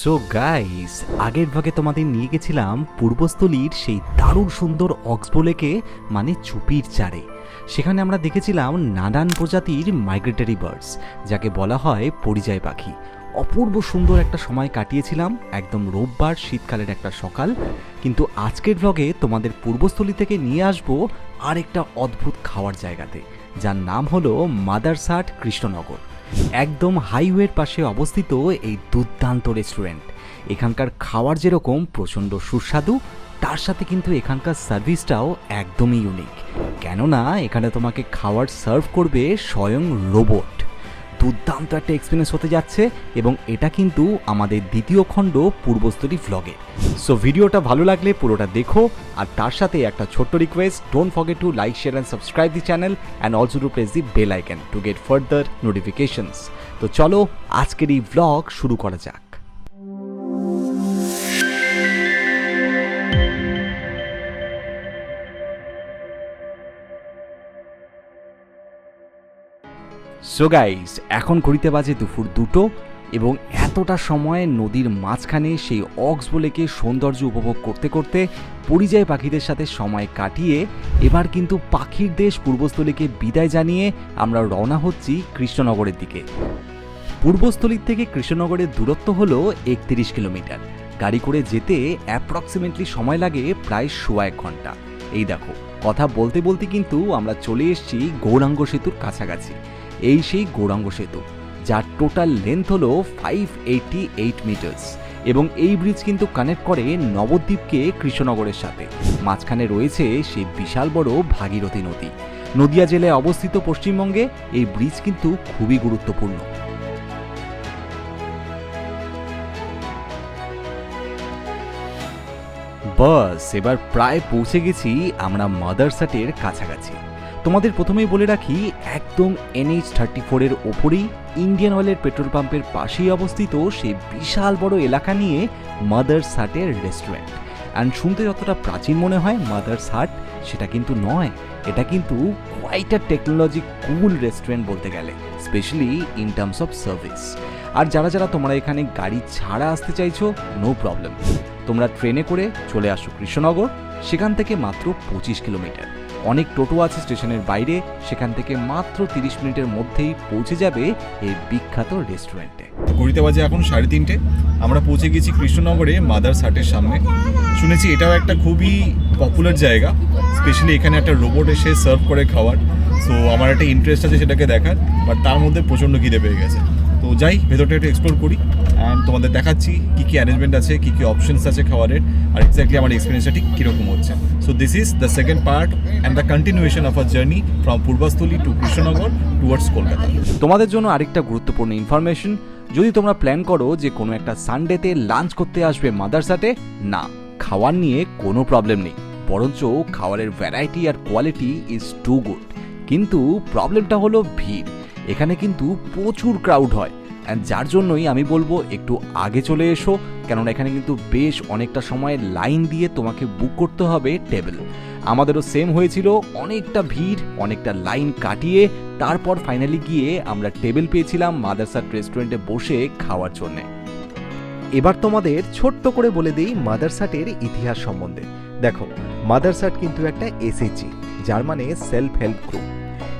So guys আগের ভাগে তোমাদের নিয়ে গেছিলাম পূর্বস্থলীর সেই দারুণ সুন্দর অক্সবোলেকে মানে চুপির চারে। সেখানে আমরা দেখেছিলাম নানান প্রজাতির মাইগ্রেটারি বার্ডস যাকে বলা হয় পরিযায় পাখি। অপূর্ব সুন্দর একটা সময় কাটিয়েছিলাম, একদম রোববার শীতকালের একটা সকাল। কিন্তু আজকের ভ্লগে তোমাদের পূর্বস্থলী থেকে নিয়ে আসব আর একটা অদ্ভুত খাওয়ার জায়গাতে, যার নাম হলো মাদারসাট কৃষ্ণনগর। একদম হাইওয়ের পাশে অবস্থিত এই দুর্দান্ত রেস্টুরেন্ট। এখানকার খাওয়ার যেরকম প্রচণ্ড সুস্বাদু, তার সাথে কিন্তু এখানকার সার্ভিসটাও একদমই ইউনিক কেননা, এখানে তোমাকে খাওয়ার সার্ভ করবে স্বয়ং রোবট। দুর্দান্ত একটা এক্সপিরিয়েন্স হতে যাচ্ছে এবং এটা কিন্তু আমাদের দ্বিতীয় খণ্ড পূর্বস্তরী ভ্লগে সো ভিডিওটা ভালো লাগলে পুরোটা দেখো আর তার সাথে একটা ছোট্ট request don't forget to like share and subscribe the channel and also to press the bell icon to get further notifications তো চলো, আজকের এই ভ্লগ শুরু করা যাক। সো গাইস এখন ঘড়িতে বাজে দুপুর দুটো এবং এতটা সময় নদীর মাঝখানে সেই অক্স বলেকে সৌন্দর্য উপভোগ করতে করতে পরিযায়ী পাখিদের সাথে সময় কাটিয়ে এবার কিন্তু পাখির দেশ পূর্বস্থলীকে বিদায় জানিয়ে আমরা রওনা হচ্ছি কৃষ্ণনগরের দিকে। পূর্বস্থলীর থেকে কৃষ্ণনগরের দূরত্ব হলো একত্রিশ কিলোমিটার। গাড়ি করে যেতে অ্যাপ্রক্সিমেটলি সময় লাগে প্রায় সোয়া এক ঘণ্টা। এই দেখো, কথা বলতে বলতে কিন্তু আমরা চলে এসেছি গৌরাঙ্গ সেতুর কাছাকাছি। এই সেই গৌরাঙ্গ সেতু, যার টোটাল লেন্থ হলো ফাইভ এইটি এইট মিটার্স এবং এই ব্রিজ কিন্তু কানেক্ট করে নবদ্বীপকে কৃষ্ণনগরের সাথে। মাঝখানে রয়েছে সেই বিশাল বড় ভাগীরথী নদী। নদিয়া জেলায় অবস্থিত পশ্চিমবঙ্গে এই ব্রিজ কিন্তু খুবই গুরুত্বপূর্ণ। বাস, এবার প্রায় পৌঁছে গেছি আমরা মাদারসাটের কাছাকাছি। তোমাদের প্রথমেই বলে রাখি, একদম এনএইচ থার্টি ফোরের ওপরেই ইন্ডিয়ান অয়েলের পেট্রোল পাম্পের পাশেই অবস্থিত সেই বিশাল বড় এলাকা নিয়ে মাদার সাটের রেস্টুরেন্ট অ্যান্ড শুনতে যতটা প্রাচীন মনে হয় মাদার সাট সেটা কিন্তু নয়, এটা কিন্তু quite a technology cool restaurant বলতে গেলে specially in terms of service আর যারা যারা তোমরা এখানে গাড়ি ছাড়া আসতে চাইছো নো প্রবলেম তোমরা ট্রেনে করে চলে আসো কৃষ্ণনগর, সেখান থেকে মাত্র পঁচিশ কিলোমিটার। অনেক টোটো আছে স্টেশনের বাইরে, সেখান থেকে মাত্র তিরিশ মিনিটের মধ্যেই পৌঁছে যাবে এই বিখ্যাত রেস্টুরেন্টে। ঘড়িতে বাজে এখন সাড়ে তিনটে। আমরা পৌঁছে গেছি কৃষ্ণনগরে, মাদার সাটের সামনে। শুনেছি এটাও একটা খুবই পপুলার জায়গা স্পেশালি এখানে একটা রোবট এসে সার্ভ করে খাওয়ার। সো আমার একটা ইন্টারেস্ট আছে সেটাকে দেখার বাট তার মধ্যে প্রচণ্ড খিদে পেয়ে গেছে। তো যাই, ভেতরটা একটু এক্সপ্লোর করি। অ্যান্ড তোমাদের দেখাচ্ছি কী কী অ্যারেঞ্জমেন্ট আছে, কী কী অপশনস আছে খাবারের, আর এক্স্যাক্টলি আমার এক্সপিরিয়েন্সটা ঠিক কীরকম হচ্ছে। So this is the second part and the continuation of a journey from Purbasthali to Krishnanagar towards Kolkata তোমাদের জন্য আরেকটা গুরুত্বপূর্ণ ইনফরমেশন যদি তোমরা প্ল্যান করো যে কোনো একটা সানডেতে লাঞ্চ করতে আসবে মাদারসাটে না, খাওয়ার নিয়ে কোনো প্রবলেম নেই। বরঞ্চ খাবারের ভ্যারাইটি আর কোয়ালিটি ইজ টু গুড কিন্তু প্রবলেমটা হলো ভিড়। এখানে কিন্তু প্রচুর ক্রাউড হয়। যার জন্যই আমি বলব একটু আগে চলে এসো, কেননা এখানে কিন্তু বেশ অনেকটা সময় লাইন দিয়ে তোমাকে বুক করতে হবে টেবিল আমাদেরও সেম হয়েছিল, অনেকটা ভিড়, অনেকটা লাইন কাটিয়ে, তারপর ফাইনালি গিয়ে আমরা টেবিল পেয়েছিলাম মাদারসাট রেস্টুরেন্টে বসে খাওয়ার জন্যে। এবার তোমাদের ছোট্ট করে বলে দিই মাদারসাটের ইতিহাস সম্বন্ধে। দেখো, মাদারসাট কিন্তু একটা এসএইচজি যার মানে self help group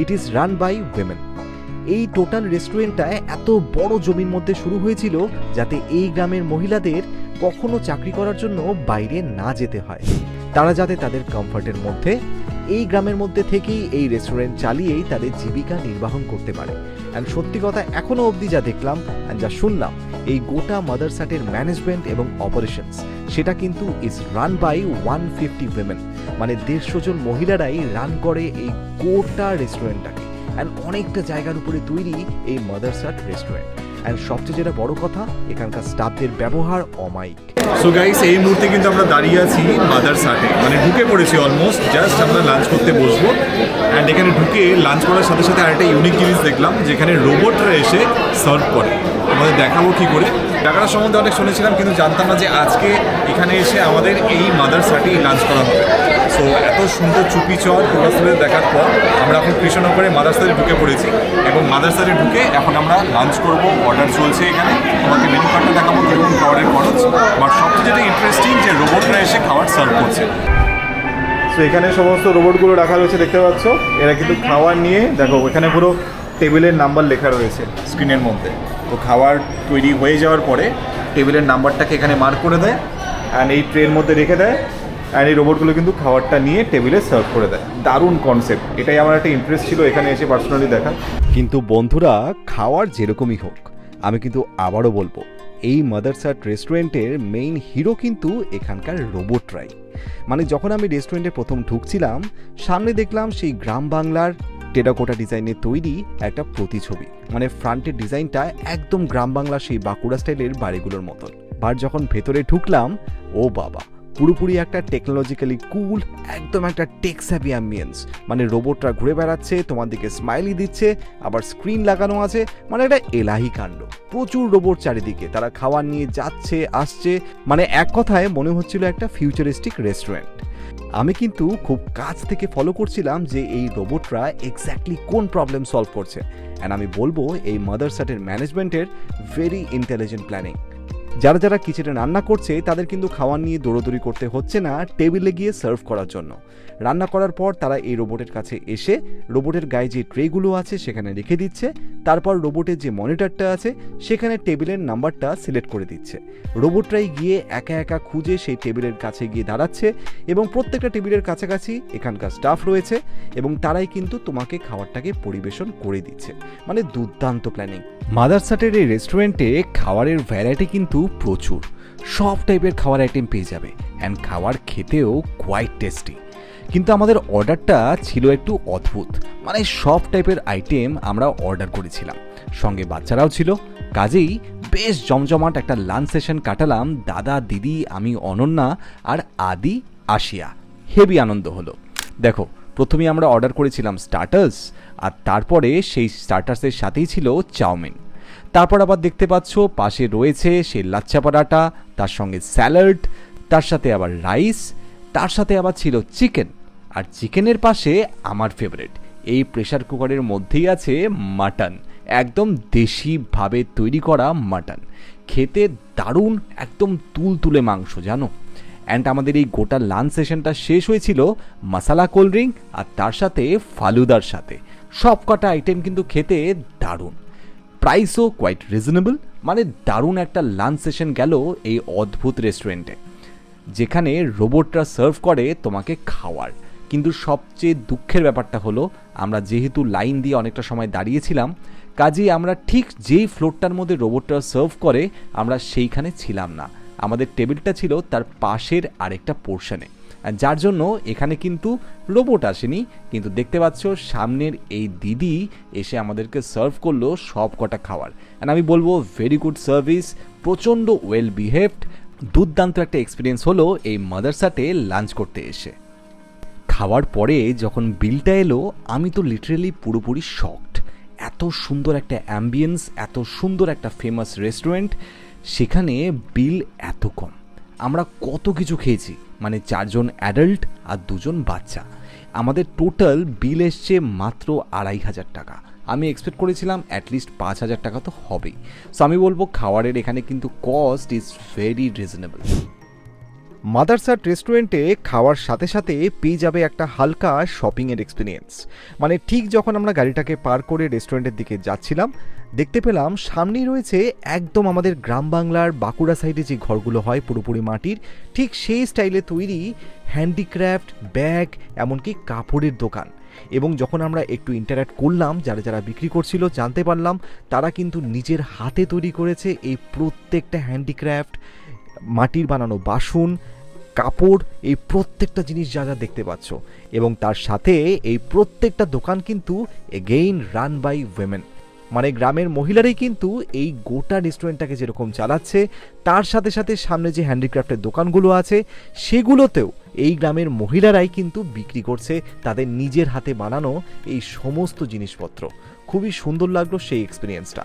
it is run by women এই টোটাল রেস্টুরেন্টটা এত বড় জমির মধ্যে শুরু হয়েছিল যাতে এই গ্রামের মহিলাদের কখনো চাকরি করার জন্য বাইরে না যেতে হয়। তারা যাতে তাদের কমফর্টের মধ্যে, এই গ্রামের মধ্যে থেকেই এই রেস্টুরেন্ট চালিয়েই তাদের জীবিকা নির্বাহন করতে পারে। অ্যান্ড সত্যি কথা এখনও অবধি যা দেখলাম অ্যান্ড যা শুনলাম, এই গোটা মাদারসাটের ম্যানেজমেন্ট এবং অপারেশনস সেটা কিন্তু is run by one fifty women মানে দেড়শো জন মহিলারাই রান করে এই গোটা রেস্টুরেন্টটাকে। অ্যান্ড অনেকটা জায়গার উপরে তৈরি এই মাদারসাট রেস্টুরেন্ট অ্যান্ড সবচেয়ে যেটা বড় কথা, এখানকার স্টাফদের ব্যবহার অমায়িক। সো গাইস এই মুহূর্তে কিন্তু আমরা দাঁড়িয়ে আছি মাদার সাটে মানে ঢুকে পড়েছি অলমোস্ট জাস্ট আমরা লাঞ্চ করতে বসবো। অ্যান্ড এখানে ঢুকে লাঞ্চ করার সাথে সাথে আরেকটা ইউনিক জিনিস দেখলাম, যেখানে রোবটরা এসে সার্ভ করে। আমাদের দেখাবো কি করে। টাকাটা সম্বন্ধে অনেক শুনেছিলাম, কিন্তু জানতাম না যে আজকে এখানে এসে আমাদের এই মাদার সাটেই লাঞ্চ করা হবে। সো এত সুন্দর চুপি চর পূর্বাস্থলে দেখার পর আমরা এখন কৃষ্ণনগরে মাদারসারে ঢুকে পড়েছি এবং মাদারসারে ঢুকে এখন আমরা লাঞ্চ করব অর্ডার চলছে এখানে। তোমাকে মেনু কার্ডটা দেখাবো, কীরকম খাবারের খরচ বাট সবচেয়ে যেটা ইন্টারেস্টিং যে রোবটরা এসে খাবার সার্ভ করছে। তো এখানে সমস্ত রোবটগুলো রাখা রয়েছে, দেখতে পাচ্ছ? এরা কিন্তু খাবার নিয়ে, দেখো এখানে পুরো টেবিলের নাম্বার লেখা রয়েছে স্ক্রিনের মধ্যে। তো খাবার তৈরি হয়ে যাওয়ার পরে টেবিলের নাম্বারটাকে এখানে মার্ক করে দেয় অ্যান্ড এই ট্রের মধ্যে রেখে দেয়। অ্যান্ড এই রোবটগুলো কিন্তু খাবারটা নিয়ে টেবিলে সার্ভ করে দেয়। দারুণ কনসেপ্ট এটাই আমার একটা ইন্টারেস্ট ছিল এখানে এসে পার্সোনালি দেখা। কিন্তু বন্ধুরা, খাওয়ার যেরকমই হোক, আমি কিন্তু আবারও বলব, এই মাদারসাট রেস্টুরেন্টের মেইন হিরো কিন্তু এখানকার রোবটরাই মানে যখন আমি রেস্টুরেন্টে প্রথম ঢুকছিলাম, সামনে দেখলাম সেই গ্রাম বাংলার টেরাকোটা ডিজাইনের তৈরি একটা প্রতিছবি। মানে ফ্রন্টের ডিজাইনটা একদম গ্রাম বাংলা সেই বাঁকুড়া স্টাইলের বাড়িগুলোর মতন। বার যখন ভেতরে ঢুকলাম, ও বাবা পুরোপুরি একটা টেকনোলজিক্যালি কুল একদম একটা টেক স্যাভি অ্যাম্বিয়েন্স মানে রোবটরা ঘুরে বেড়াচ্ছে, তোমার দিকে স্মাইলি দিচ্ছে, আবার স্ক্রিন লাগানো আছে মানে একটা এলাহি কাণ্ড। প্রচুর রোবট চারিদিকে, তারা খাবার নিয়ে যাচ্ছে, আসছে। মানে এক কথায় মনে হচ্ছিল একটা ফিউচারিস্টিক রেস্টুরেন্ট আমি কিন্তু খুব কাছ থেকে ফলো করছিলাম যে এই রোবটরা এক্স্যাক্টলি কোন প্রবলেম সলভ করছে। অ্যান্ড আমি বলব এই মাদারসাটের ম্যানেজমেন্টের ভেরি ইন্টেলিজেন্ট প্ল্যানিং যারা যারা কিচেনে রান্না করছে, তাদের কিন্তু খাওয়ার নিয়ে দৌড়দৌড়ি করতে হচ্ছে না টেবিলে গিয়ে সার্ভ করার জন্য। রান্না করার পর তারা এই রোবটের কাছে এসে রোবটের গায়ে যে ট্রেগুলো আছে সেখানে রেখে দিচ্ছে, তারপর রোবটের যে মনিটরটা আছে সেখানে টেবিলের নাম্বারটা সিলেক্ট করে দিচ্ছে। রোবটরাই গিয়ে একা একা খুঁজে সেই টেবিলের কাছে গিয়ে দাঁড়াচ্ছে এবং প্রত্যেকটা টেবিলের কাছাকাছি এখানকার স্টাফ রয়েছে এবং তারাই কিন্তু তোমাকে খাবারটাকে পরিবেশন করে দিচ্ছে। মানে দুর্দান্ত প্ল্যানিং মাদারসাটের এই রেস্টুরেন্টে খাবারের ভ্যারাইটি কিন্তু প্রচুর। সব টাইপের খাবার আইটেম পেয়ে যাবে। অ্যান্ড খাওয়ার খেতেও কোয়াইট টেস্টি কিন্তু আমাদের অর্ডারটা ছিল একটু অদ্ভুত। মানে সব টাইপের আইটেম আমরা অর্ডার করেছিলাম। সঙ্গে বাচ্চারাও ছিল। কাজেই বেশ জমজমাট একটা লাঞ্চ সেশন কাটালাম দাদা, দিদি, আমি, অনন্যা আর আদি আসিয়া হেভি আনন্দ হলো। দেখো প্রথমে আমরা অর্ডার করেছিলাম স্টার্টার্স আর তারপরে সেই স্টার্টার্সের সাথেই ছিল চাউমিন। তারপর আবার দেখতে পাচ্ছ, পাশে রয়েছে সেই লাচ্চা পরাটা, তার সঙ্গে স্যালাড, তার সাথে আবার রাইস, তার সাথে আবার ছিল চিকেন। আর চিকেনের পাশে আমার ফেভারিট এই প্রেসার কুকারের মধ্যেই আছে মাটন একদম দেশিভাবে তৈরি করা মাটন খেতে দারুণ, একদম তুল তুলে মাংস, জানো? অ্যান্ড আমাদের এই গোটা লাঞ্চ সেশনটা শেষ হয়েছিল মশালা কোল্ড ড্রিঙ্ক আর তার সাথে ফালুদার সাথে। সব কটা আইটেম কিন্তু খেতে দারুণ। প্রাইসও কোয়াইট রিজনেবল মানে দারুণ একটা লাঞ্চ সেশন গেল এই অদ্ভুত রেস্টুরেন্টে যেখানে রোবটরা সার্ভ করে তোমাকে খাওয়ার। কিন্তু সবচেয়ে দুঃখের ব্যাপারটা হলো, আমরা যেহেতু লাইন দিয়ে অনেকটা সময় দাঁড়িয়েছিলাম, কাজেই আমরা ঠিক যেই ফ্লোরটার মধ্যে রোবটরা সার্ভ করে, আমরা সেইখানে ছিলাম না। আমাদের টেবিলটা ছিল তার পাশের আরেকটা পোর্শনে যার জন্য এখানে কিন্তু রোবট আসেনি। কিন্তু দেখতে পাচ্ছ সামনের এই দিদি এসে আমাদেরকে সার্ভ করল সব কটা খাবার। অ্যান্ড আমি বলব ভেরি গুড সার্ভিস প্রচণ্ড ওয়েল বিহেভড দুর্দান্ত একটা এক্সপিরিয়েন্স হলো এই মাদারসাটে লাঞ্চ করতে এসে। খাওয়ার পরে যখন বিলটা এলো, আমি তো লিটারেলি পুরোপুরি শকড এত সুন্দর একটা অ্যাম্বিয়েন্স এত সুন্দর একটা ফেমাস রেস্টুরেন্ট সেখানে বিল এত কম। আমরা কত কিছু খেয়েছি মানে চারজন অ্যাডাল্ট আর দুজন বাচ্চা। আমাদের টোটাল বিল এসছে মাত্র আড়াই হাজার টাকা। আমি এক্সপেক্ট করেছিলাম অ্যাটলিস্ট পাঁচ হাজার টাকা তো হবেই। সো আমি বলব খাওয়ারের এখানে কিন্তু cost is very reasonable Mother's Hut রেস্টুরেন্টে খাওয়ার সাথে সাথে পেয়ে যাবে একটা হালকা শপিংয়ের এক্সপিরিয়েন্স মানে ঠিক যখন আমরা গাড়িটাকে পার করে রেস্টুরেন্টের দিকে যাচ্ছিলাম, দেখতে পেলাম সামনেই রয়েছে একদম আমাদের গ্রাম বাংলার বাঁকুড়া সাইডে যে ঘরগুলো হয় পুরোপুরি মাটির, ঠিক সেই স্টাইলে তৈরি হ্যান্ডিক্রাফট ব্যাগ এমনকি কাপড়ের দোকান। এবং যখন আমরা একটু ইন্টারাক্ট করলাম, যারা যারা বিক্রি করছিল জানতে পারলাম, তারা কিন্তু নিজের হাতে তৈরি করেছে এই প্রত্যেকটা হ্যান্ডিক্রাফট মাটির বানানো বাসন, কাপড়, এই প্রত্যেকটা জিনিস যা যা দেখতে পাচ্ছ। এবং তার সাথে এই প্রত্যেকটা দোকান কিন্তু এগেইন রান বাই উইমেন মানে গ্রামের মহিলারাই কিন্তু এই গোটা রেস্টুরেন্টটাকে যেরকম চালাচ্ছে, তার সাথে সাথে সামনে যে হ্যান্ডিক্রাফটের দোকানগুলো আছে, সেগুলোতেও এই গ্রামের মহিলারাই কিন্তু বিক্রি করছে তাদের নিজের হাতে বানানো এই সমস্ত জিনিসপত্র। খুবই সুন্দর লাগল সেই এক্সপিরিয়েন্সটা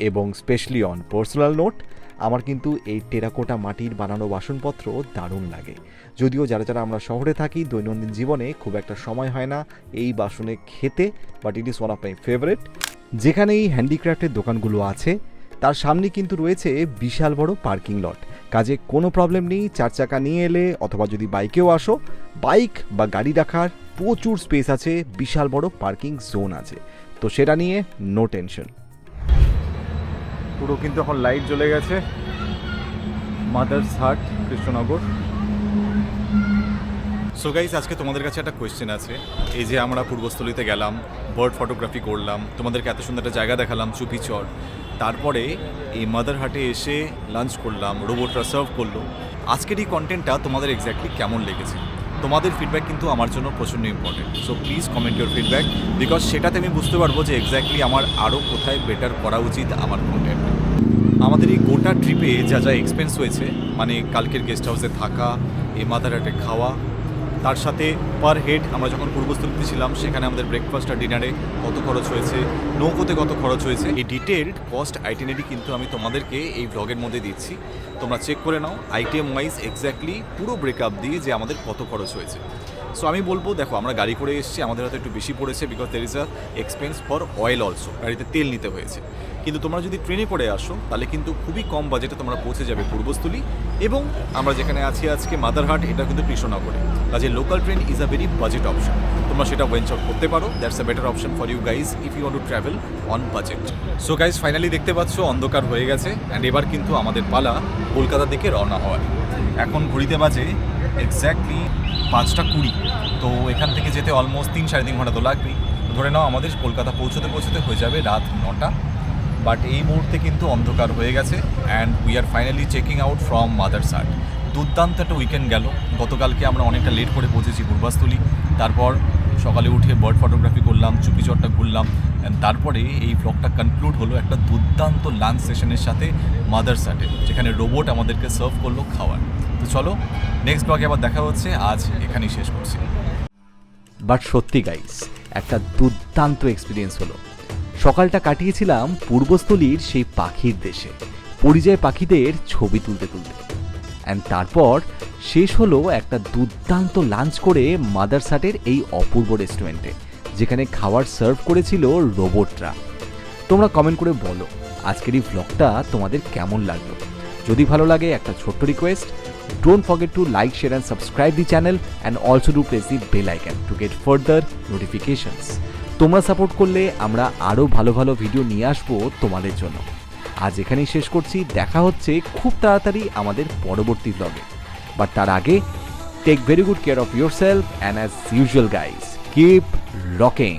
এবং স্পেশালি অন পার্সোনাল নোট আমার কিন্তু এই টেরাকোটা মাটির বানানো বাসনপত্র দারুণ লাগে। যদিও যারা যারা আমরা শহরে থাকি, দৈনন্দিন জীবনে খুব একটা সময় হয় না এই বাসনে খেতে but it is one of my favourite যেখানে এই হ্যান্ডিক্রাফটের দোকানগুলো আছে, তার সামনে কিন্তু রয়েছে বিশাল বড় পার্কিং লট। কাজে কোনো প্রবলেম নেই, চার চাকা নিয়ে এলে অথবা যদি বাইকেও আসো, বাইক বা গাড়ি রাখার প্রচুর স্পেস আছে, বিশাল বড় পার্কিং জোন আছে। তো সেটা নিয়ে নো টেনশন পুরো কিন্তু এখন লাইট জ্বলে গেছে। মাদার্স হাট কৃষ্ণনগর। সো গাইজ আজকে তোমাদের কাছে একটা কোয়েশ্চেন আছে। এই যে আমরা পূর্বস্থলীতে গেলাম বার্ড ফটোগ্রাফি করলাম, তোমাদেরকে এত সুন্দর একটা জায়গা দেখালাম চুপিচর তারপরে এই মাদার হাটে এসে লাঞ্চ করলাম রোবটরা সার্ভ করল। আজকের এই কন্টেন্টটা তোমাদের এক্স্যাক্টলি কেমন লেগেছে? তোমাদের ফিডব্যাক কিন্তু আমার জন্য প্রচণ্ড important so please comment your feedback because সেটাতে আমি বুঝতে পারব যে এক্স্যাক্টলি আমার আরও কোথায় বেটার করা উচিত আমার কন্টেন্ট আমাদের এই গোটা ট্রিপে যা যা এক্সপেন্স হয়েছে মানে কালকের গেস্ট হাউসে থাকা, এই মাদারহাটে খাওয়া, তার সাথে পার হেড আমরা যখন পূর্বস্থলিতে ছিলাম, সেখানে আমাদের ব্রেকফাস্ট আর ডিনারে কত খরচ হয়েছে, নৌকোতে কত খরচ হয়েছে, এই ডিটেলড কস্ট আইটেনারি কিন্তু আমি তোমাদেরকে এই ব্লগের মধ্যে দিচ্ছি। তোমরা চেক করে নাও আইটেম ওয়াইজ এক্স্যাক্টলি পুরো ব্রেকআপ দিয়ে যে আমাদের কত খরচ হয়েছে। সো আমি বলব, দেখো, আমরা গাড়ি করে এসেছি, আমাদের হয়তো একটু বেশি পড়েছে because there is a expense for oil also গাড়িতে তেল নিতে হয়েছে। কিন্তু তোমরা যদি ট্রেনে করে আসো, তাহলে কিন্তু খুবই কম বাজেটে তোমরা পৌঁছে যাবে পূর্বস্থলী এবং আমরা যেখানে আছি আজকে, মাদারহাট, এটা কিন্তু কৃষ্ণনগরে। কাজে local train is a very budget option তোমরা সেটা ওয়েঞ্চ আউট করতে পারো that's a better option for you guys if you to travel on budget so guys finally দেখতে পাচ্ছ, অন্ধকার হয়ে গেছে অ্যান্ড এবার কিন্তু আমাদের পালা কলকাতা দিকে রওনা হওয়ার এখন ঘড়িতে বাজে এক্স্যাক্টলি পাঁচটা কুড়ি। তো এখান থেকে যেতে অলমোস্ট তিন সাড়ে তিন ঘণ্টা তো লাগবেই। ধরে নাও আমাদের কলকাতা পৌঁছতে পৌঁছতে হয়ে যাবে রাত নটা। বাট এই মুহূর্তে কিন্তু অন্ধকার হয়ে গেছে and we are finally checking out from Mother's shirt দুর্দান্ত একটা উইকেন্ড গেল। গতকালকে আমরা অনেকটা লেট করে পৌঁছেছি পূর্বাস্থলী তারপর সকালে উঠে বার্ড ফটোগ্রাফি করলাম, চুপিচরটা ঘুরলাম অ্যান্ড তারপরে এই ব্লগটা কনক্লুড হলো একটা দুর্দান্ত লাঞ্চ সেশনের সাথে মাদার সার্টে যেখানে রোবট আমাদেরকে সার্ভ করল খাওয়ার। চলো নেক্সট ব্লগে আবার দেখা হচ্ছে, আজ এখানেই শেষ করছি। বাট সত্যি গাইস একটা দুর্দান্ত এক্সপিরিয়েন্স হলো। সকালটা কাটিয়েছিলাম পূর্বস্থলীর সেই পাখির দেশে, পরিযায়ী পাখিদের ছবি তুলতে তুলতে। অ্যান্ড তারপর শেষ হলো একটা দুর্দান্ত লাঞ্চ করে মাদারসাটের এই অপূর্ব রেস্টুরেন্টে যেখানে খাবার সার্ভ করেছিল রোবটরা তোমরা কমেন্ট করে বলো, আজকের এই ভ্লগটা তোমাদের কেমন লাগল? যদি ভালো লাগে একটা ছোট্ট request don't forget to like share and subscribe the channel and also do press the bell icon to get further notifications তোমরা সাপোর্ট করলে আমরা আরও ভালো ভালো ভিডিও নিয়ে আসব তোমাদের জন্য। আজ এখানেই শেষ করছি। দেখা হচ্ছে খুব তাড়াতাড়ি আমাদের পরবর্তী ব্লগে বাট তার আগে take very good care of yourself and as usual guys keep rocking